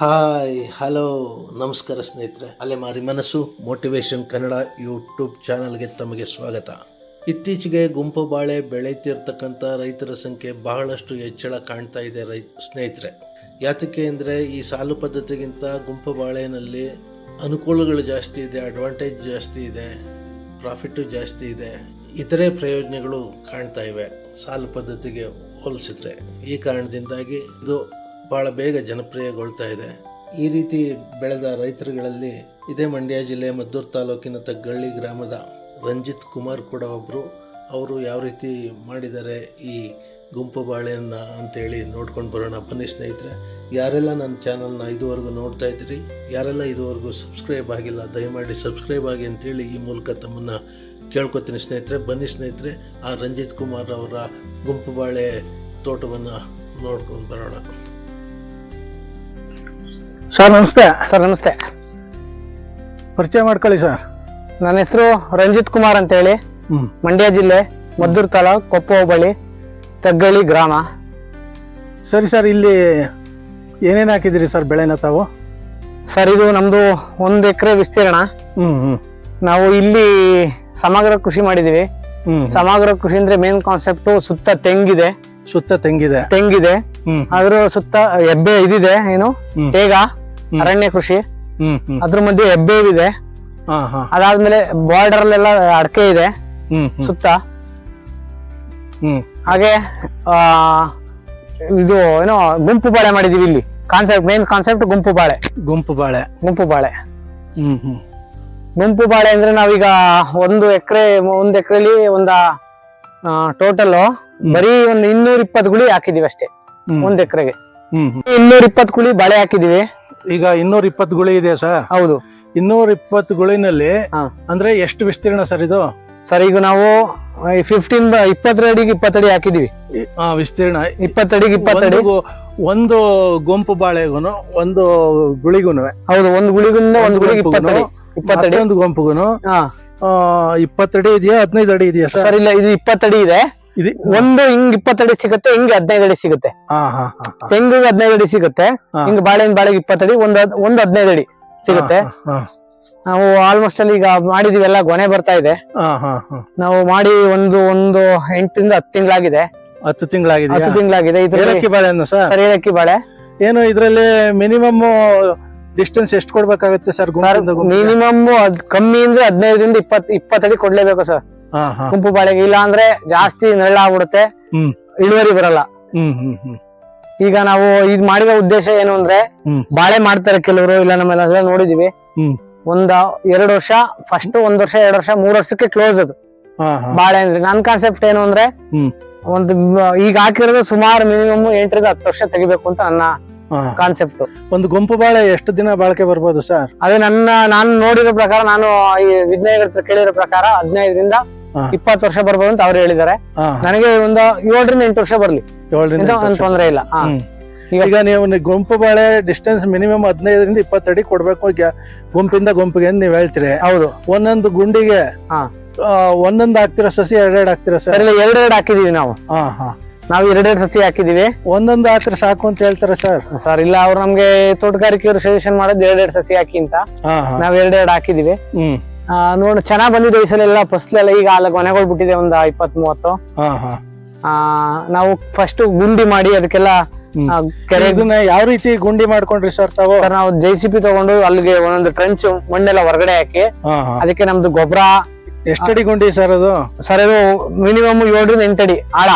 Hi, hello, ನಮಸ್ಕಾರ ಸ್ನೇಹಿತರೆ. ಅಲೆಮಾರಿ ಮನಸ್ಸು ಮೋಟಿವೇಶನ್ ಕನ್ನಡ ಯೂಟ್ಯೂಬ್ ಚಾನಲ್ಗೆ ತಮಗೆ ಸ್ವಾಗತ. ಇತ್ತೀಚೆಗೆ ಗುಂಪು ಬಾಳೆ ಬೆಳೆಯುತ್ತಿರ್ತಕ್ಕಂಥ ರೈತರ ಸಂಖ್ಯೆ ಬಹಳಷ್ಟು ಹೆಚ್ಚಳ ಕಾಣ್ತಾ ಇದೆ ರೈ, ಸ್ನೇಹಿತರೆ. ಯಾತಕ್ಕೆ ಅಂದರೆ ಈ ಸಾಲು ಪದ್ಧತಿಗಿಂತ ಗುಂಪು ಬಾಳೆನಲ್ಲಿ ಅನುಕೂಲಗಳು ಜಾಸ್ತಿ ಇದೆ ಅಡ್ವಾಂಟೇಜ್ ಜಾಸ್ತಿ ಇದೆ ಪ್ರಾಫಿಟ್ಟು ಜಾಸ್ತಿ ಇದೆ, ಇತರೆ ಪ್ರಯೋಜನಗಳು ಕಾಣ್ತಾ ಇವೆ ಸಾಲು ಪದ್ಧತಿಗೆ ಹೋಲಿಸಿದ್ರೆ. ಈ ಕಾರಣದಿಂದಾಗಿ ಇದು ಬಹಳ ಬೇಗ ಜನಪ್ರಿಯಗೊಳ್ತಾ ಇದೆ. ಈ ರೀತಿ ಬೆಳೆದ ರೈತರುಗಳಲ್ಲಿ ಇದೇ ಮಂಡ್ಯ ಜಿಲ್ಲೆ ಮದ್ದೂರು ತಾಲೂಕಿನ ತಗ್ಗಳ್ಳಿ ಗ್ರಾಮದ ರಂಜಿತ್ ಕುಮಾರ್ ಕೂಡ ಒಬ್ಬರು ಅವರು ಯಾವ ರೀತಿ ಮಾಡಿದ್ದಾರೆ ಈ ಗುಂಪು ಬಾಳೆಯನ್ನು ಅಂತೇಳಿ ನೋಡ್ಕೊಂಡು ಬರೋಣ. ಬನ್ನಿ ಸ್ನೇಹಿತರೆ, ಯಾರೆಲ್ಲ ನನ್ನ ಚಾನಲ್ನ ಇದುವರೆಗೂ ನೋಡ್ತಾ ಇದ್ದೀರಿ, ಯಾರೆಲ್ಲ ಇದುವರೆಗೂ ಸಬ್ಸ್ಕ್ರೈಬ್ ಆಗಿಲ್ಲ, ದಯಮಾಡಿ ಸಬ್ಸ್ಕ್ರೈಬ್ ಆಗಿ ಅಂತೇಳಿ ಈ ಮೂಲಕ ತಮ್ಮನ್ನು ಕೇಳ್ಕೊತೀನಿ ಸ್ನೇಹಿತರೆ. ಬನ್ನಿ ಸ್ನೇಹಿತರೆ, ಆ ರಂಜಿತ್ ಕುಮಾರ್ ಅವರ ಗುಂಪು ಬಾಳೆ ತೋಟವನ್ನು ನೋಡ್ಕೊಂಡು ಬರೋಣ. ಸರ್ ನಮಸ್ತೆ. ಸರ್ ನಮಸ್ತೆ. ಪರಿಚಯ ಮಾಡ್ಕೊಳ್ಳಿ ಸರ್. ನನ್ನ ಹೆಸರು ರಂಜಿತ್ ಕುಮಾರ್ ಅಂತ ಹೇಳಿ ಮಂಡ್ಯ ಜಿಲ್ಲೆ ಮದ್ದೂರು ತಾಲೂಕ್ ಕೊಪ್ಪ ಹೋಬಳಿ ತಗ್ಗಳಿ ಗ್ರಾಮ. ಸರಿ ಸರ್ ಇಲ್ಲಿ ಏನೇನು ಹಾಕಿದ್ದೀರಿ ಸರ್ ಬೆಳೆನ ತಾವು? ಸರ್ ಇದು ನಮ್ಮದು ಒಂದು ಎಕರೆ ವಿಸ್ತೀರ್ಣ. ನಾವು ಇಲ್ಲಿ ಸಮಗ್ರ ಕೃಷಿ ಮಾಡಿದ್ದೀವಿ ಸಮಗ್ರ ಕೃಷಿ ಅಂದ್ರೆ ಮೇನ್ ಕಾನ್ಸೆಪ್ಟ್ ಸುತ್ತ ತೆಂಗಿದೆ. ಸುತ್ತ ತೆಂಗಿದೆ. ತೆಂಗಿದೆ. ಆದರೂ ಅದ್ರ ಸುತ್ತ ಎಬ್ಬೆ ಇದಿದೆ ಏನು. ಬೇಗ ತೇಗ. ಅರಣ್ಯ ಕೃಷಿ. ಅದ್ರ ಮಧ್ಯೆ ಹೆಬ್ಬೆ ಇದೆ. ಅದಾದ್ಮೇಲೆ ಬಾರ್ಡರ್ ಅಲ್ಲೆಲ್ಲ ಅಡಕೆ ಇದೆ. ಸುತ್ತ. ಹ್ಮ್. ಹಾಗೆ ಇದು ಏನೋ ಗುಂಪು ಬಾಳೆ ಮಾಡಿದೀವಿ ಇಲ್ಲಿ. ಕಾನ್ಸೆಪ್ಟ್ ಮೇನ್ ಕಾನ್ಸೆಪ್ಟ್ ಗುಂಪು ಬಾಳೆ. ಗುಂಪು ಬಾಳೆ. ಗುಂಪು ಬಾಳೆ. ಹ್ಮ್ ಹ್ಮ್. ಗುಂಪು ಬಾಳೆ ಅಂದ್ರೆ ನಾವೀಗ ಒಂದು ಎಕರೆ ಒಂದ್ ಎಕರೆಲಿ ಒಂದ ಟೋಟಲ್ ಬರೀ ಒಂದು ಇನ್ನೂರ ಇಪ್ಪತ್ತು ಗುಳಿ ಹಾಕಿದೀವಿ ಅಷ್ಟೇ. ಒಂದ್ ಎಕರೆಗೆ. ಇನ್ನೂರ ಇಪ್ಪತ್ತು ಗುಳಿ ಬಾಳೆ ಹಾಕಿದೀವಿ. ಈಗ ಇನ್ನೂರ ಇಪ್ಪತ್ತು ಗುಳಿ ಇದೆ ಸರ್. ಹೌದು. ಇನ್ನೂರ ಇಪ್ಪತ್ತು ಗುಳಿನಲ್ಲಿ. ಅಂದ್ರೆ ಎಷ್ಟು ವಿಸ್ತೀರ್ಣ ಸರ್ ಇದು? ಸರ್ ಈಗ ನಾವು ಫಿಫ್ಟೀನ್ ಇಪ್ಪತ್ತರ ಅಡಿಗೆ ಇಪ್ಪತ್ತಡಿ ಹಾಕಿದೀವಿ ವಿಸ್ತೀರ್ಣ. ಇಪ್ಪತ್ತಡಿಗೆ ಇಪ್ಪತ್ತಡಿ ಒಂದು ಗುಂಪು ಬಾಳೆಗೂನು ಒಂದು ಗುಳಿಗೂನು ಹೌದು ಒಂದು ಗುಳಿಗಿಂದ ಒಂದು ಗುಳಿಗೆ ಇಪ್ಪತ್ತಡಿ ಇಪ್ಪತ್ತಡಿ ಒಂದು ಗುಂಪುಗೂನು ಇಪ್ಪತ್ತಡಿ ಇದೆಯಾ ಹದಿನೈದು ಅಡಿ ಇದೆಯಾ ಸರ್? ಇಲ್ಲ ಇದು ಇಪ್ಪತ್ತಡಿ ಇದೆ. ಇದು ಒಂದು ಹಿಂಗ್ ಇಪ್ಪತ್ತಡಿ ಸಿಗುತ್ತೆ ಹಿಂಗ್ ಹದಿನೈದು ಅಡಿ ಸಿಗುತ್ತೆ. ತೆಂಗಿಗೆ ಹದಿನೈದು ಅಡಿ ಸಿಗುತ್ತೆ. ಹಿಂಗ್ ಬಾಳೆಹಣ್ಣು ಬಾಳೆಗೆ ಇಪ್ಪತ್ತಡಿ ಒಂದ್ ಒಂದ್ ಹದಿನೈದು ಅಡಿ ಸಿಗುತ್ತೆ. ನಾವು ಆಲ್ಮೋಸ್ಟ್ ಅಲ್ಲಿ ಈಗ ಮಾಡಿದೀವಿ ಎಲ್ಲ ಗೊನೆ ಬರ್ತಾ ಇದೆ. ನಾವು ಮಾಡಿ ಒಂದು ಒಂದು ಎಂಟರಿಂದ ಹತ್ತು ತಿಂಗಳಾಗಿದೆ. ಹತ್ತು ತಿಂಗಳಾಗಿದೆ ಹತ್ತು ತಿಂಗಳಾಗಿದೆ. ಏಲಕ್ಕಿ ಬಾಳೆಹಣ್ಣು ಸರ್? ಏಲಕ್ಕಿ ಬಾಳೆ. ಏನು ಇದ್ರಲ್ಲಿ ಮಿನಿಮಮ್ ಡಿಸ್ಟೆನ್ಸ್ ಎಷ್ಟು ಕೊಡ್ಬೇಕಾಗುತ್ತೆ ಸರ್ ಮಿನಿಮಮ್ ಕಮ್ಮಿ ಅಂದ್ರೆ ಹದಿನೈದರಿಂದ ಇಪ್ಪತ್ ಇಪ್ಪತ್ತಡಿ ಕೊಡ್ಲೇಬೇಕು ಸರ್. ಗುಂಪು ಬಾಳೆಗೆ ಇಲ್ಲ ಅಂದ್ರೆ ಜಾಸ್ತಿ ನೆರಳಾಗ್ಬಿಡುತ್ತೆ. ಇಳುವರಿ ಬರಲ್ಲ. ಈಗ ನಾವು ಇದ್ ಮಾಡಿದ ಉದ್ದೇಶ ಏನು ಅಂದ್ರೆ ಬಾಳೆ ಮಾಡ್ತಾರೆ ಕೆಲವರು ಇಲ್ಲ ನಮ್ಮೆಲ್ಲ ನೋಡಿದೀವಿ. ಒಂದ ಎರಡು ವರ್ಷ ಫಸ್ಟ್ ಒಂದ್ ವರ್ಷ ಎರಡ್ ವರ್ಷ ಮೂರ್ ವರ್ಷಕ್ಕೆ ಕ್ಲೋಸ್ ಅದು. ಬಾಳೆ ಅಂದ್ರೆ ನನ್ ಕಾನ್ಸೆಪ್ಟ್ ಏನು ಅಂದ್ರೆ. ಒಂದು ಈಗ ಹಾಕಿರೋದು ಸುಮಾರು ಮಿನಿಮಮ್ ಎಂಟರಿಂದ ಹತ್ತು ವರ್ಷ ತೆಗಿಬೇಕು ಅಂತ ನನ್ನ ಕಾನ್ಸೆಪ್ಟ್ ಒಂದು ಗುಂಪು ಬಾಳೆ ಎಷ್ಟು ದಿನ ಬಾಳಿಕೆ ಬರ್ಬೋದು ಸರ್? ಅದೇ ನನ್ನ ನಾನು ನೋಡಿರೋ ಪ್ರಕಾರ ನಾನು ಈ ವಿಜ್ಞಾನಿಗಳ ಕೇಳಿರೋ ಪ್ರಕಾರ ಹದಿನೈದರಿಂದ. ಇಪ್ಪತ್ತು ವರ್ಷ ಬರ್ಬೋದು ಅಂತ ಅವ್ರು ಹೇಳಿದ್ದಾರೆ. ನನಗೆ ಒಂದು ಏಳರಿಂದ ಎಂಟು ವರ್ಷ ಬರ್ಲಿ. ಏಳರಿಂದ ತೊಂದರೆ ಇಲ್ಲ. ಈಗ- ನೀವು ಗುಂಪು ಬಾಳೆ ಡಿಸ್ಟೆನ್ಸ್ ಮಿನಿಮಮ್ ಹದಿನೈದರಿಂದ ಇಪ್ಪತ್ತಡಿ ಅಡಿ ಕೊಡ್ಬೇಕು ಗುಂಪಿಂದ ಗುಂಪಿಗೆ ಅಂತ ನೀವ್ ಹೇಳ್ತೀರಿ. ಹೌದು. ಒಂದೊಂದು ಗುಂಡಿಗೆ ಒಂದೊಂದು ಹಾಕ್ತಿರೋ ಸಸಿ ಎರಡೆರಡು ಹಾಕ್ತಿರೋ ಸರ್ ಎರಡೆರಡು ಹಾಕಿದೀವಿ ನಾವು. ಹಾ ಹಾ. ನಾವು ಎರಡೆರಡು ಸಸಿ ಹಾಕಿದೀವಿ. ಒಂದೊಂದು ಹಾಕ್ರೆ ಸಾಕು ಅಂತ ಹೇಳ್ತಾರೆ ಸರ್. ಸರ್ ಇಲ್ಲ ಅವ್ರು ನಮ್ಗೆ ತೋಟಗಾರಿಕೆಯವರು ಸಜೆಷನ್ ಮಾಡೋದು ಎರಡೆರಡು ಸಸಿ ಹಾಕಿ ಅಂತ. ನಾವ್ ಎರಡೆರಡು ಹಾಕಿದೀವಿ. ನೋಡು ಚೆನ್ನಾಗ್ ಬಂದಿದೆ ಈ ಸಲ ಎಲ್ಲ. ಫಸ್ಲೆಲ್ಲ ಈಗ ಅಲ್ಲ ಕೊನೆಗಳು ಬಿಟ್ಟಿದೆ ಒಂದ್ ಇಪ್ಪತ್ ಮೂವತ್ತು ನಾವು ಫಸ್ಟ್ ಗುಂಡಿ ಮಾಡಿ ಅದಕ್ಕೆಲ್ಲ ಇದನ್ನ ಯಾವ ರೀತಿ ಗುಂಡಿ ಮಾಡ್ಕೊಂಡ್ರಿ ಸರ್ ತಾವು? ಸರ್ ನಾವು ಜೆ ಸಿ ಪಿ ತಗೊಂಡು ಅಲ್ಲಿಗೆ ಒಂದೊಂದು ಟ್ರೆಂಚ್ ಮಣ್ಣೆಲ್ಲ ಹೊರಗಡೆ ಹಾಕಿ ಅದಕ್ಕೆ ನಮ್ದು ಗೊಬ್ಬರ ಎಷ್ಟಡಿ ಗುಂಡಿ ಸರ್ ಅದು? ಸರ್ ಇದು ಮಿನಿಮಮ್ ಏಳರಿಂದ ಎಂಟಡಿ ಆಳ.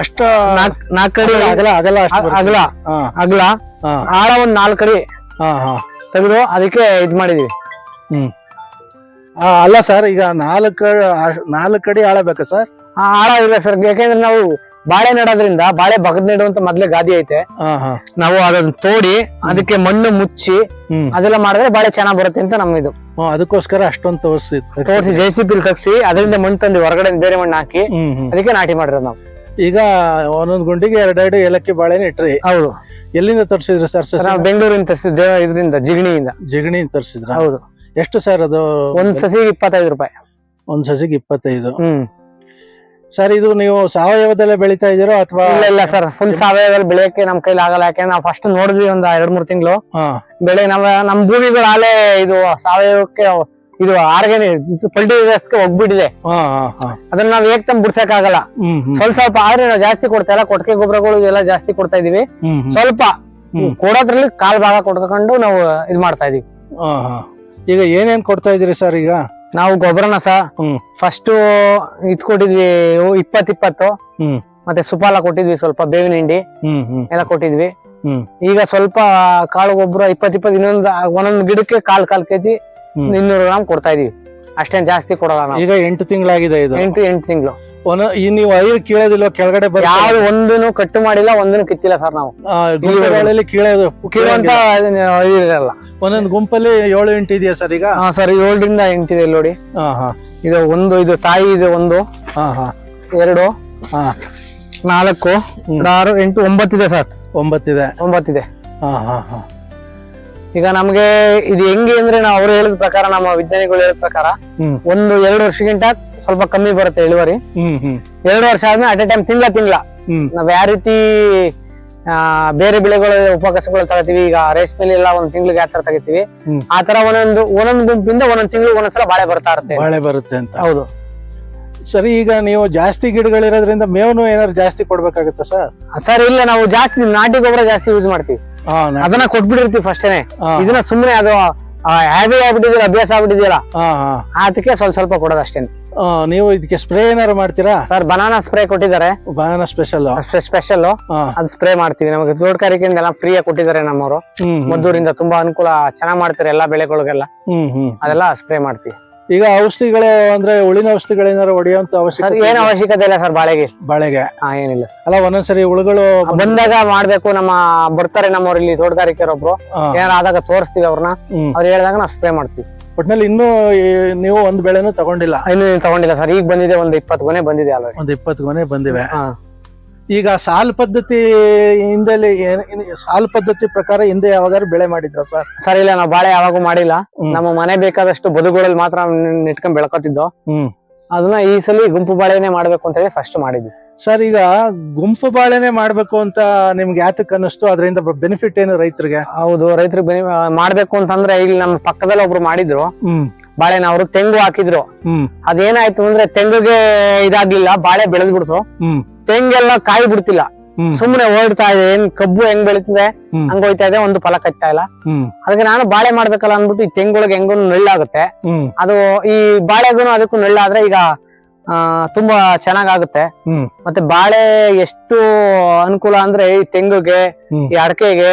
ಅಷ್ಟ ನಾಲ್ಕ್ ನಾಲ್ಕಡಿ ಅಗಲ ಅಗಲ ಆಳ ಒಂದ್ ನಾಲ್ಕಡಿ ತೆಗೆದು ಅದಕ್ಕೆ ಇದ್ ಮಾಡಿದೀವಿ. ಹ್ಮ್. ಅಲ್ಲ ಸರ್ ಈಗ ನಾಲ್ಕು ನಾಲ್ಕು ಅಡಿ ಆಳ ಬೇಕಾ ಸರ್ ಆ ಆಳ ಇಲ್ಲ ಸರ್ ಯಾಕೆಂದ್ರೆ ನಾವು ಬಾಳೆ ನೆಡೋದ್ರಿಂದ ಬಾಳೆ ಬಗದ್ ನೆಡುವಂತ ಮೊದ್ಲೇ ಗಾದಿ ಐತೆ. ಹಾ ಹಾ. ನಾವು ಅದನ್ನ ತೋಡಿ ಅದಕ್ಕೆ ಮಣ್ಣು ಮುಚ್ಚಿ ಹ್ಮ್. ಅದೆಲ್ಲ ಮಾಡಿದ್ರೆ ಬಾಳೆ ಚೆನ್ನಾಗ್ ಬರುತ್ತೆ ಅಂತ ನಮ್ಮ ಇದು. ಹ್ಮ್, ಅದಕ್ಕೋಸ್ಕರ ಅಷ್ಟೊಂದು ತೋರಿಸಿ ತೋರಿಸಿ ಜೆ ಸಿ ಪಿಲ್ ತಗ್ಸಿ ಅದರಿಂದ ಮಣ್ಣು ತಂದು ಹೊರಗಡೆ ಬೇರೆ ಮಣ್ಣು ಹಾಕಿ ಹ್ಮ್ ಹ್ಮ್. ಅದಕ್ಕೆ ನಾಟಿ ಮಾಡಿರೋದು ನಾವು. ಈಗ ಒಂದೊಂದ್ ಗುಂಡಿಗೆ ಎರಡೆರಡು ಏಲಕ್ಕಿ ಬಾಳೆನ ಇಟ್ರಿ. ಹೌದು. ಎಲ್ಲಿಂದ ತರಿಸಿದ್ರಿ ಸರ್ ಸರ್ ಸಸಿ ನಾವು ಬೆಂಗಳೂರಿಂದ ತರಿಸಿದ್ದೆ ಇದರಿಂದ ಜಿಗಣಿಯಿಂದ. ಜಿಗಣಿಯಿಂದ ತರಿಸಿದ್ರ? ಹೌದು. ಎಷ್ಟು ಸರ್ ಅದು? ಒಂದ್ ಸಸಿಗೆ ಇಪ್ಪತ್ತೈದು ರೂಪಾಯಿ. ಒಂದ್ ಸಸಿಗೆ ಇಪ್ಪತ್ತೈದು. ಹ್ಮ್. ಸರ್ ಇದು ನೀವು ಸಾವಯವದಲ್ಲೇ ಬೆಳಿತಾ ಇದೀರೋ ಅಥವಾ ಇಲ್ಲ ಇಲ್ಲ ಸರ್. ಫುಲ್ ಸಾವಯವದಲ್ಲಿ ಬೆಳೆಯಕ್ಕೆ ನಮ್ ಕೈಲಿ ಆಗಲ್ಲ. ಯಾಕೆ ನಾವು ಫಸ್ಟ್ ನೋಡಿದ್ವಿ ಒಂದ್ ಎರಡ್ ಮೂರ್ ತಿಂಗಳು. ಹಾ. ಬೆಳೆ ನಮ್ಮ ನಮ್ ಭೂಮಿಗಳು ಆಲೆ ಇದು ಸಾವಯವಕ್ಕೆ ಇದು ಆರ್ಗ್ಯಾನಿಕ್ ಫರ್ಟಿಲೈಸರ್ಸ್ಗೆ ಹೋಗ್ಬಿಟ್ಟಿದೆ. ಹಾ ಹಾ ಹಾ. ಅದನ್ನ ನಾವ್ ಏಕ್ತಮ್ ಬಿಡ್ಸಕ್ ಆಗಲ್ಲ. ಹ್ಮ್ ಹ್ಮ್. ಸ್ವಲ್ಪ ಸ್ವಲ್ಪ ಆದ್ರೆ ನಾವು ಜಾಸ್ತಿ ಕೊಡ್ತಾ ಇಲ್ಲ. ಕೊಟ್ಟಿಗೆ ಗೊಬ್ಬರಗಳು ಎಲ್ಲ ಜಾಸ್ತಿ ಕೊಡ್ತಾ ಇದೀವಿ. ಹ್ಮ್ ಹ್ಮ್. ಸ್ವಲ್ಪ ಹ್ಮ್. ಕೊಡೋದ್ರಲ್ಲಿ ಕಾಲ್ ಭಾಗ ಕೊಡ್ಕೊಂಡು ನಾವು ಇದ್ ಮಾಡ್ತಾ ಇದೀವಿ. ಹಾ ಹಾ. ಈಗ ಏನೇನ್ ಕೊಡ್ತಾ ಇದೀರಿ ಸರ್ ಈಗ? ನಾವು ಗೊಬ್ಬರನ ಸಹ ಹ್ಮ್. ಫಸ್ಟ್ ಇದ್ ಕೊಟ್ಟಿದ್ವಿ ಇಪ್ಪತ್ ಇಪ್ಪತ್ತು ಹ್ಮ್. ಮತ್ತೆ ಸುಪಾಲ ಕೊಟ್ಟಿದ್ವಿ ಸ್ವಲ್ಪ ಬೇವಿನ ಹಿಂಡಿ. ಹ್ಮ್ ಹ್ಮ್. ಎಲ್ಲ ಕೊಟ್ಟಿದ್ವಿ. ಹ್ಮ್. ಈಗ ಸ್ವಲ್ಪ ಕಾಳು ಗೊಬ್ಬರ ಇಪ್ಪತ್ ಇಪ್ಪತ್ ಇನ್ನೊಂದು ಒಂದೊಂದ್ ಗಿಡಕ್ಕೆ ಕಾಲ್ ಕಾಲ್ ಕೆಜಿ ಹ್ಮ್. ಇನ್ನೂರು ಗ್ರಾಮ್ ಕೊಡ್ತಾ ಇದೀವಿ. ಅಷ್ಟೇನ್ ಜಾಸ್ತಿ ಕೊಡಲ್ಲ ನಾವು. ಈಗ ಎಂಟು ತಿಂಗಳಾಗಿದೆ ಇದು. ಎಂಟು ಎಂಟು ತಿಂಗಳು. ಈ ನೀವು ಐದು ಕೀಳೋದಿಲ್ಲ ಕೆಳಗಡೆ ಯಾವ್ದು ಒಂದನ್ನು ಕಟ್ಟು ಮಾಡಿಲ್ಲ ಒಂದನ್ನು ಕಿತ್ತಿಲ್ಲ ಸರ್ ನಾವು. ಗುಂಪುಗಳಲ್ಲಿ ಕೀಳೋದು ಕೀಳುವಂತ ಇರಲ್ಲ. ಒಂದೊಂದ್ ಗುಂಪಲ್ಲಿ ಏಳು ಎಂಟು ಇದೆಯಾ ಸರ್ ಈಗ? ಹಾ ಸರ್ ಏಳರಿಂದ ಎಂಟಿದೆ ಇಲ್ಲಿ ನೋಡಿ. ಹಾ ಹಾ. ಇದು ಒಂದು ಇದು ತಾಯಿ ಇದೆ ಒಂದು. ಹಾ ಹಾ. ಎರಡು. ಹಾ. ನಾಲ್ಕು. ಆರು ಎಂಟು ಒಂಬತ್ತಿದೆ ಸರ್. ಒಂಬತ್ತಿದೆ. ಒಂಬತ್ತಿದೆ ಹಾ ಹಾ ಹಾ. ಈಗ ನಮ್ಗೆ ಇದು ಹೆಂಗೆ ಅಂದ್ರೆ ನಾವು ಅವ್ರು ಹೇಳಿದ ಪ್ರಕಾರ ನಮ್ಮ ವಿಜ್ಞಾನಿಗಳು ಹೇಳಿದ ಪ್ರಕಾರ. ಒಂದು ಎರಡು ವರ್ಷಕ್ಕಿಂತ ಸ್ವಲ್ಪ ಕಮ್ಮಿ ಬರುತ್ತೆ ಇಳುವರಿ. ಎರಡು ವರ್ಷ ಆದ್ಮೇಲೆ ಅಟ್ ಎ ಟೈಮ್ ತಿಂಗಳ ತಿಂಗಳ. ನಾವ್ ಯಾವ ರೀತಿ ಆ, ಬೇರೆ ಬೆಳೆಗಳ ಉಪಕಸಗಳು ತಗೋತೀವಿ ಈಗ ರೇಷ್ಮೆ ಎಲ್ಲ ಒಂದ್ ತಿಂಗಳಿಗೆ ಯಾವ ತರ ಆತರ ಆ ತರ ಒಂದೊಂದು ಒಂದೊಂದು ಗುಂಪಿಂದ ಒಂದೊಂದ್ ತಿಂಗಳು ಒಂದೊಂದ್ಸಲ ಬಾಳೆ ಬರ್ತಾ ಇರುತ್ತೆ. ಬಾಳೆ ಬರುತ್ತೆ ಅಂತ. ಹೌದು. ಸರಿ ಈಗ ನೀವು ಜಾಸ್ತಿ ಗಿಡಗಳಿರೋದ್ರಿಂದ ಮೇವನು ಏನಾದ್ರು ಜಾಸ್ತಿ ಕೊಡ್ಬೇಕಾಗುತ್ತಾ ಸರ್? ಸರ್ ಇಲ್ಲ ನಾವು ಜಾಸ್ತಿ ನಾಟಿ ಗೊಬ್ಬರ ಜಾಸ್ತಿ ಯೂಸ್ ಮಾಡ್ತೀವಿ. ಅದನ್ನ ಕೊಟ್ಬಿಟ್ಟಿರ್ತೀವಿ ಫಸ್ಟೇನೆ. ಇದನ್ನ ಸುಮ್ನೆ ಅದು ಹ್ಯಾಬಿ ಆಗ್ಬಿಟ್ಟಿದಿಲ್ಲ ಅಭ್ಯಾಸ ಆಗ್ಬಿಟ್ಟಿದ್ಯಲ್ಲ ಅದಕ್ಕೆ ಸ್ವಲ್ಪ ಸ್ವಲ್ಪ ಕೊಡೋದು ಅಷ್ಟೇ ಆ, ನೀವು ಇದಕ್ಕೆ ಸ್ಪ್ರೇ ಏನಾರು ಮಾಡ್ತೀರಾ? ಸರ್ ಬನಾನಾ ಸ್ಪ್ರೇ ಕೊಟ್ಟಿದ್ದಾರೆ. ಬನಾನಾ ಸ್ಪೆಷಲ್ ಸ್ಪೆಷಲ್ ಅದ್ ಸ್ಪ್ರೇ ಮಾಡ್ತೀವಿ. ನಮಗೆ ತೋಟಗಾರಿಕೆಯಿಂದ ಎಲ್ಲ ಫ್ರೀ ಆಗಿ ಕೊಟ್ಟಿದ್ದಾರೆ ನಮ್ಮವರು. ಮದ್ದೂರಿಂದ ತುಂಬಾ ಅನುಕೂಲ ಚೆನ್ನಾಗ್ ಮಾಡ್ತಾರೆ ಎಲ್ಲಾ ಬೆಳೆಗಳಿಗೆಲ್ಲ. ಅದೆಲ್ಲ ಸ್ಪ್ರೇ ಮಾಡ್ತೀವಿ. ಈಗ ಔಷಧಿಗಳು ಅಂದ್ರೆ ಉಳಿನ ಔಷಧಿಗಳೇನಾದ್ರು ಹೊಡೆಯುವಂತ ಅವಶ್ಯಕತೆ ಏನ್ ಅವಶ್ಯಕತೆ ಇಲ್ಲ ಸರ್ ಬಾಳೆಗೆ. ಬಾಳೆಗೆ. ಹಾ ಏನಿಲ್ಲ. ಅಲ್ಲ ಒಂದೊಂದ್ಸರಿ ಹುಳುಗಳು ಬಂದಾಗ ಮಾಡ್ಬೇಕು ನಮ್ಮ ಬರ್ತಾರೆ ನಮ್ಮವ್ರು ಇಲ್ಲಿ ತೋಟಗಾರಿಕೆ ಒಬ್ರು. ಏನಾರ ಆದಾಗ ತೋರಿಸ್ತೀವಿ ಅವ್ರನ್ನ. ಅವ್ರು ಹೇಳಿದಾಗ ನಾವು ಸ್ಪ್ರೇ ಮಾಡ್ತೀವಿ. ಒಟ್ನಲ್ಲಿ ಇನ್ನೂ ಈ ನೀವು ಒಂದ್ ಬೆಳೆನೂ ತಗೊಂಡಿಲ್ಲ. ಇನ್ನು ತಗೊಂಡಿಲ್ಲ ಸರ್. ಈಗ ಬಂದಿದೆ ಒಂದು ಇಪ್ಪತ್ತು ಗೊನೆ ಬಂದಿದೆ ಅಲ್ಲ ಒಂದ್ ಇಪ್ಪತ್ತು ಗೊನೆ ಬಂದಿವೆ. ಹಾ. ಈಗ ಸಾಲ್ ಪದ್ಧತಿ ಹಿಂದೆಲ್ಲಿ ಏನ್- ಏನ್- ಸಾಲ್ ಪದ್ಧತಿ ಪ್ರಕಾರ ಹಿಂದೆ ಯಾವಾಗಾದ್ರೂ ಬೆಳೆ ಮಾಡಿದ್ರ ಸರ್? ಸರ್ ಇಲ್ಲ ನಾವು ಬಾಳೆ ಯಾವಾಗೂ ಮಾಡಿಲ್ಲ. ಹ್ಮ್. ನಮ್ಮ ಮನೆ ಬೇಕಾದಷ್ಟು ಬದುಗಳಲ್ಲಿ ಮಾತ್ರ ನೆಟ್ಕೊಂಡ್ ಬೆಳ್ಕೊತಿದ್ದೋ. ಹ್ಮ್. ಅದನ್ನ ಈ ಸಲ ಗುಂಪು ಬಾಳೆನೆ ಮಾಡ್ಬೇಕು ಅಂತ ಹೇಳಿ ಫಸ್ಟ್ ಮಾಡಿದ್ವಿ. ಸರ್ ಈಗ ಗುಂಪು ಬಾಳೆನೆ ಮಾಡ್ಬೇಕು ಅಂತ ನಿಮ್ಗೆ ಯಾತಕ್ ಅನ್ನಿಸ್ತು? ಅದರಿಂದ ಬೆನಿಫಿಟ್ ಏನು ರೈತರಿಗೆ? ಹೌದು ರೈತರಿಗೆ ಬೆನಿ ಮಾಡ್ಬೇಕು ಅಂತಂದ್ರೆ ಇಲ್ಲಿ ನಮ್ಮ ಪಕ್ಕದಲ್ಲಿ ಒಬ್ರು ಮಾಡಿದ್ರು. ಬಾಳೆನ ಅವರು ತೆಂಗು ಹಾಕಿದ್ರು. ಅದೇನಾಯ್ತು ಅಂದ್ರೆ ತೆಂಗುಗೆ ಇದಾಗ್ಲಿಲ್ಲ ಬಾಳೆ ಬೆಳೆದ್ಬಿಡ್ತು. ಬಿಡ್ತು ತೆಂಗೆಲ್ಲ ಕಾಯಿ ಬಿಡ್ತಿಲ್ಲ ಸುಮ್ಮನೆ ಸುಮ್ನೆ ಓಡ್ತಾ ಇದೆ ಏನ್ ಕಬ್ಬು ಹೆಂಗ್ ಬೆಳೀತದೆ ಹಂಗ ಹೋಯ್ತಾ ಇದೆ ಒಂದು ಫಲ ಕಟ್ತಾ ಇಲ್ಲ. ಅದಕ್ಕೆ ನಾನು ಬಾಳೆ ಮಾಡ್ಬೇಕಲ್ಲ ಅಂದ್ಬಿಟ್ಟು ಈ ತೆಂಗೊಳಗೆ ಹೆಂಗೂ ನೆಳ್ಳಾಗುತ್ತೆ. ಅದು ಈ ಬಾಳೆಗೂ ಅದಕ್ಕೂ ನೆಳ್ಳಾದ್ರೆ ಈಗ ಆ ತುಂಬಾ ಚೆನ್ನಾಗಾಗುತ್ತೆ. ಆಗುತ್ತೆ ಮತ್ತೆ ಬಾಳೆ ಎಷ್ಟು ಅನುಕೂಲ ಅಂದ್ರೆ ಈ ತೆಂಗುಗೆ ಈ ಅಡಕೆಗೆ.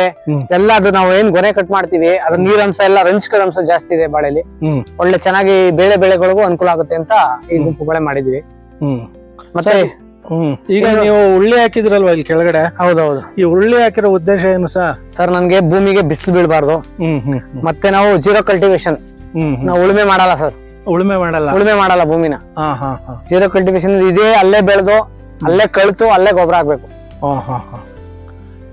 ಎಲ್ಲ ಅದು ನಾವು ಏನ್ ಗೊನೆ ಕಟ್ ಮಾಡ್ತೀವಿ ಅದ್ರ ನೀರಂಶ ಎಲ್ಲ ರಂಜಕದ ಅಂಶ ಜಾಸ್ತಿ ಇದೆ ಬಾಳೆಲಿ. ಒಳ್ಳೆ ಚೆನ್ನಾಗಿ ಬೇಳೆ ಬೆಳೆಗಳಿಗೂ ಅನುಕೂಲ ಆಗುತ್ತೆ ಅಂತ ಈ ಗುಂಪು ಬೆಳೆ ಮಾಡಿದೀವಿ ಮತ್ತೆ ಈಗ ನೀವು ಉಳ್ಳಿ ಹಾಕಿದ್ರಲ್ವಾ ಇಲ್ಲಿ ಕೆಳಗಡೆ? ಹೌದೌದು. ಈ ಉಳ್ಳಿ ಹಾಕಿರೋ ಉದ್ದೇಶ ಏನು ಸರ್ ಸರ್ ನನ್ಗೆ ಭೂಮಿಗೆ ಬಿಸಿಲು ಬೀಳಬಾರ್ದು. ಮತ್ತೆ ನಾವು ಜೀರೋ ಕಲ್ಟಿವೇಶನ್. ನಾವು ಉಳುಮೆ ಮಾಡಲ್ಲ ಸರ್. ಉಳುಮೆ ಮಾಡಲ್ಲ. ಉಳುಮೆ ಮಾಡಲ್ಲ ಭೂಮಿನ. ಹಾ ಹಾ ಹಾ. ಜೀರೋ ಕಲ್ಟಿವೇಶನ್ ಇದೇ ಅಲ್ಲೇ ಬೆಳೆದು ಅಲ್ಲೇ ಕಳ್ತು ಅಲ್ಲೇ ಗೊಬ್ಬರ ಹಾಕ್ಬೇಕು. ಹಾ ಹಾ ಹಾ.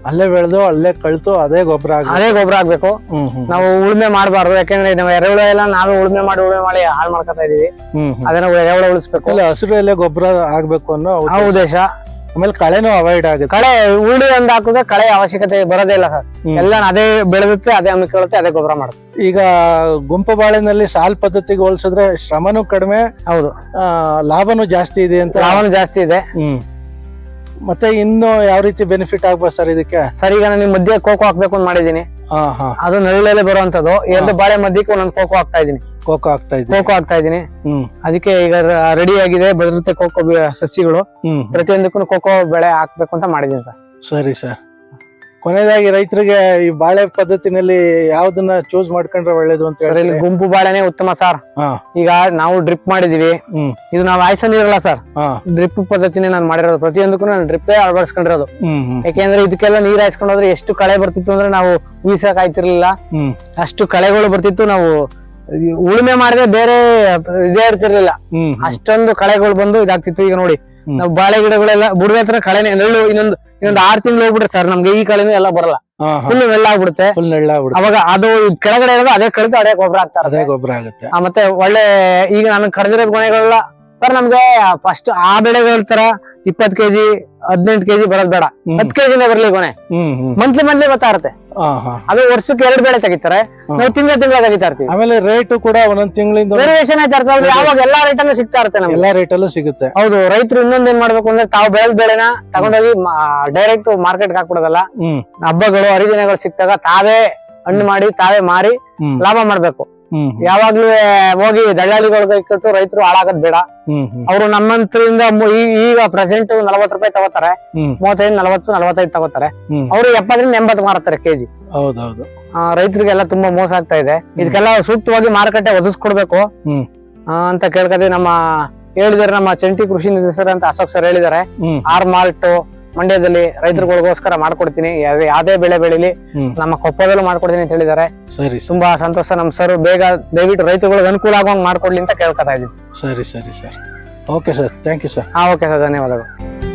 ಅಲ್ಲೇ ಬೆಳೆದು ಅಲ್ಲೇ ಕಳ್ತು ಅದೇ ಗೊಬ್ಬರ ಆಗ ಅದೇ ಗೊಬ್ಬರ ಹಾಕ್ಬೇಕು. ಹ್ಮ್ ಹ್ಮ್ ನಾವು ಉಳುಮೆ ಮಾಡಬಾರ್ದು. ಯಾಕಂದ್ರೆ ನಾವು ಎರೆಹುಳ ಎಲ್ಲ ನಾವೇ ಉಳುಮೆ ಮಾಡಿ ಉಳುಮೆ ಮಾಡಿ ಹಾಳು ಮಾಡ್ಕೊತಾ ಇದೀವಿ. ಹ್ಮ್ ಹ್ಮ್. ಅದನ್ನ ಎರೆಹುಳ ಉಳಿಸ್ಬೇಕು. ಇಲ್ಲ ಹಸಿರು ಎಲೆ ಗೊಬ್ಬರ ಆಗ್ಬೇಕು ಅನ್ನೋ ಆ ಉದ್ದೇಶ. ಆಮೇಲೆ ಕಳೆನೂ ಅವಾಯ್ಡ್ ಆಗುತ್ತೆ. ಕಳೆ ಉಳಿ ಒಂದ್ ಹಾಕಿದ್ರೆ ಕಳೆ ಅವಶ್ಯಕತೆ ಬರೋದೇ ಇಲ್ಲ ಸರ್. ಎಲ್ಲ ಅದೇ ಬೆಳೆದುತ್ತೆ ಅದೇ ಹಮ್ಮಿಕೊಳ್ಳುತ್ತೆ ಅದೇ ಗೊಬ್ಬರ ಮಾಡುತ್ತೆ. ಈಗ ಗುಂಪು ಬಾಳೆನಲ್ಲಿ ಸಾಲ್ ಪದ್ಧತಿಗೆ ಹೋಲಿಸಿದ್ರೆ ಶ್ರಮನೂ ಕಡಿಮೆ ಹೌದು. ಲಾಭನು ಲಾಭನೂ ಜಾಸ್ತಿ ಇದೆ ಅಂತ. ಲಾಭನೂ ಜಾಸ್ತಿ ಇದೆ. ಹ್ಮ್. ಮತ್ತೆ ಇನ್ನು ಯಾವ ರೀತಿ ಬೆನಿಫಿಟ್ ಆಗ್ಬೋದು ಸರ್ ಇದಕ್ಕೆ? ಸರ್ ಈಗ ನಾನು ನಿಮ್ ಮಧ್ಯೆ ಕೋಕೋ ಹಾಕ್ಬೇಕು ಅಂತ ಮಾಡಿದೀನಿ ಹಾ ಹಾ. ಅದು ನೆರಳಲ್ಲೇ ಬರುವಂತದ್ದು ಎರಡು ಬಾಳೆ ಮಧ್ಯಕ್ಕೆ ಒಂದೊಂದು ಕೋಕೋ ಹಾಕ್ತಾ ಇದೀನಿ ಕೋಕೋ ಆಗ್ತಾ ಇದ್ದೀನಿ. ಕೋಕೋ ಹಾಕ್ತಾ ಇದೀನಿ ಹ್ಮ್. ಅದಕ್ಕೆ ಈಗ ರೆಡಿ ಆಗಿದೆ ಬದಲತೆ ಕೋಕೋ ಬಿ- ಸಸಿಗಳು. ಹ್ಮ್. ಪ್ರತಿಯೊಂದಕ್ಕೂ ಕೋಕೋ ಬೆಳೆ ಹಾಕ್ಬೇಕು ಅಂತ ಮಾಡಿದೀನಿ ಸರ್ ಸರಿ ಸರ್ ಕೊನೆಯದಾಗಿ ರೈತರಿಗೆ ಈ ಬಾಳೆ ಪದ್ಧತಿನಲ್ಲಿ ಯಾವ್ದನ್ನ ಚೂಸ್ ಮಾಡ್ಕೊಂಡ್ರೆ ಒಳ್ಳೇದು ಅಂತ ಸರ್ ಇಲ್ಲಿ ಹೇಳಿ ಗುಂಪು ಬಾಳೆನೆ ಉತ್ತಮ ಸರ್. ಹಾ. ಈಗ ನಾವು ಡ್ರಿಪ್ ಮಾಡಿದೀವಿ. ಹ್ಮ್. ಇದು ನಾವು ಆಯ್ಸಲ್ಲಿರಲ್ಲ ಸರ್. ಹಾ. ಡ್ರಿಪ್ ಪದ್ಧತಿನೇ ನಾನು ಮಾಡಿರೋದು. ಪ್ರತಿಯೊಂದಕ್ಕೂ ನಾನು ಡ್ರಿಪ್ಪೇ ಅಳವಡಿಸ್ಕೊಂಡಿರೋದು. ಹ್ಮ್ ಹ್ಮ್. ಯಾಕೆಂದ್ರೆ ಇದಕ್ಕೆಲ್ಲ ನೀರ್ ಹಾಯಿಸ್ಕೊಂಡೋದ್ರೆ ಎಷ್ಟು ಕಳೆ ಬರ್ತಿತ್ತು ಅಂದ್ರೆ ನಾವು ಉಳಿಸಕ್ ಆಯ್ತಿರ್ಲಿಲ್ಲ. ಹ್ಮ್. ಅಷ್ಟು ಕಳೆಗಳು ಬರ್ತಿತ್ತು ನಾವು ಉಳುಮೆ ಮಾಡದೆ ಬೇರೆ ಇದೇ ಇರ್ತಿರ್ಲಿಲ್ಲ. ಅಷ್ಟೊಂದು ಕಳೆಗಳು ಬಂದು ಇದಾಗ್ತಿತ್ತು. ಈಗ ನೋಡಿ ನಾವು ಬಾಳೆ ಗಿಡಗಳೆಲ್ಲ ಬುಡದ ಹತ್ರ ಕಳೆನೆ ನೆರಳು ಇನ್ನೊಂದು ಇನ್ನೊಂದು ಆರ್ ತಿಂಗಳು ಹೋಗ್ಬಿಟ್ರೆ ಸರ್ ನಮ್ಗೆ ಈ ಕಳೆನೂ ಎಲ್ಲ ಬರಲ್ಲ. ಫುಲ್ ನೆಲ್ಲ ಆಗ್ಬಿಡುತ್ತೆ ಫುಲ್ ನೆಳ್ಳಾಗ್ಬಿಡುತ್ತೆ. ಅವಾಗ ಅದು ಕೆಳಗಡೆ ಇರೋದು ಅದೇ ಕಳೆದು ಅದೇ ಗೊಬ್ಬರ ಅದೇ ಆಗ್ತಾರೆ ಗೊಬ್ಬರ ಆಗುತ್ತೆ. ಮತ್ತೆ ಒಳ್ಳೆ ಈಗ ನಾನು ಕರೆದಿರೋದ್ ಗೊನೆಗಳೆಲ್ಲ ಸರ್ ನಮ್ಗೆ ಫಸ್ಟ್ ಆ ಬೆಳೆಗಳ ತರ ಇಪ್ಪತ್ ಕೆಜಿ ಹದಿನೆಂಟು ಕೆಜಿ ಬರೋದ್ ಬೇಡ. ಹತ್ತು ಕೆಜಿನೇ ಬರ್ಲಿ ಕೊನೆ ಮಂತ್ಲಿ ಮಂತ್ಲಿ ಬರ್ತಾ ಇರುತ್ತೆ. ಅದು ವರ್ಷಕ್ಕೆ ಎರಡು ಬೆಳೆ ತೆಗಿತಾರೆ. ನಾವು ತಿಂಗಳ ತಿಂಗಳ ತೆಗಿತಾ ಇರ್ತೀವಿ. ಆಮೇಲೆ ರೇಟ್ ಕೂಡ ಒಂದೊಂದು ತಿಂಗಳಿಂದ ವೇರಿಯೇಷನ್ ಆಯ್ತಾ ಇರ್ತದೆ ಯಾವಾಗ ಎಲ್ಲಾ ರೇಟ್ ಅಲ್ಲೂ ಸಿಗ್ತಾ ಇರುತ್ತೆ ನಮ್ಗೆ. ಎಲ್ಲಾ ರೇಟ್ ಅಲ್ಲೂ ಸಿಗುತ್ತೆ. ಹೌದು ರೈತರು ಇನ್ನೊಂದ್ ಏನ್ ಮಾಡ್ಬೇಕು ಅಂದ್ರೆ ತಾವು ಬೆಳೆದ ಬೆಳೆನ ತಗೊಂಡೋಗಿ ಡೈರೆಕ್ಟ್ ಮಾರ್ಕೆಟ್ ಹಾಕ್ಬಿಡೋದಲ್ಲ. ಹಬ್ಬಗಳು ಹರಿದಿನಗಳು ಸಿಕ್ತಾಗ ತಾವೇ ಹಣ್ಣು ಮಾಡಿ ತಾವೇ ಮಾರಿ ಲಾಭ ಮಾಡ್ಬೇಕು. ಯಾವಾಗ್ಲೂ ಹೋಗಿ ದಳ್ಳಾಳಿಗಳು ಕೊಟ್ಟು ರೈತರು ಹಾಳಾಗದ್ ಬೇಡ. ಅವರು ನಮ್ಮಂತರಿಂದ ಈಗ ಪ್ರೆಸೆಂಟ್ ನಲವತ್ ರೂಪಾಯಿ ತಗೋತಾರೆ. ಮೂವತ್ತೈದು ನಲವತ್ತು ನಲವತ್ತೈದು ತಗೋತಾರೆ. ಅವರು ಎಪ್ಪತ್ತರಿಂದ ಎಂಬತ್ತು ಮಾರುತ್ತಾರೆ ಕೆಜಿ. ಹೌದೌದು. ರೈತರಿಗೆಲ್ಲ ತುಂಬಾ ಮೋಸ ಆಗ್ತಾ ಇದೆ. ಇದಕ್ಕೆಲ್ಲ ಸೂಕ್ತವಾಗಿ ಮಾರುಕಟ್ಟೆ ಒದಗಿಸ್ಕೊಡ್ಬೇಕು. ಅಂತ ಕೇಳ್ಕತೀವಿ ನಮ್ಮ ಹೇಳಿದಾರೆ ನಮ್ಮ ಚಂಟಿ ಕೃಷಿ ನಿರ್ದೇಶಕರು ಅಂತ ಅಶೋಕ್ ಸರ್ ಹೇಳಿದ್ದಾರೆ. ಆರ್ ಮಾಲ್ಟ್ ಮಂಡ್ಯದಲ್ಲಿ ರೈತರುಗಳಿಗೋಸ್ಕರ ಮಾಡ್ಕೊಡ್ತೀನಿ. ಯಾವ್ದೇ- ಯಾವ್ದೇ ಬೆಳೆ ಬೆಳಿಲಿ ಹ್ಮ್. ನಮ್ಮ ಕೊಪ್ಪದಲ್ಲೂ ಮಾಡ್ಕೊಡ್ತೀನಿ ಅಂತ ಹೇಳಿದ್ದಾರೆ. ಸರಿ. ತುಂಬಾ ಸಂತೋಷ. ನಮ್ ಸರ್ ಬೇಗ ದಯವಿಟ್ಟು ರೈತರುಗಳಿಗೆ ಅನುಕೂಲ ಆಗುವಂಗ್ ಮಾಡ್ಕೊಡ್ಲಿ ಅಂತ ಕೇಳ್ಕೊತಾ ಇದ್ದೀನಿ. ಸರಿ ಸರಿ sir. Okay sir thank you sir ಹಾ ಓಕೆ ಸರ್ ಧನ್ಯವಾದಗಳು.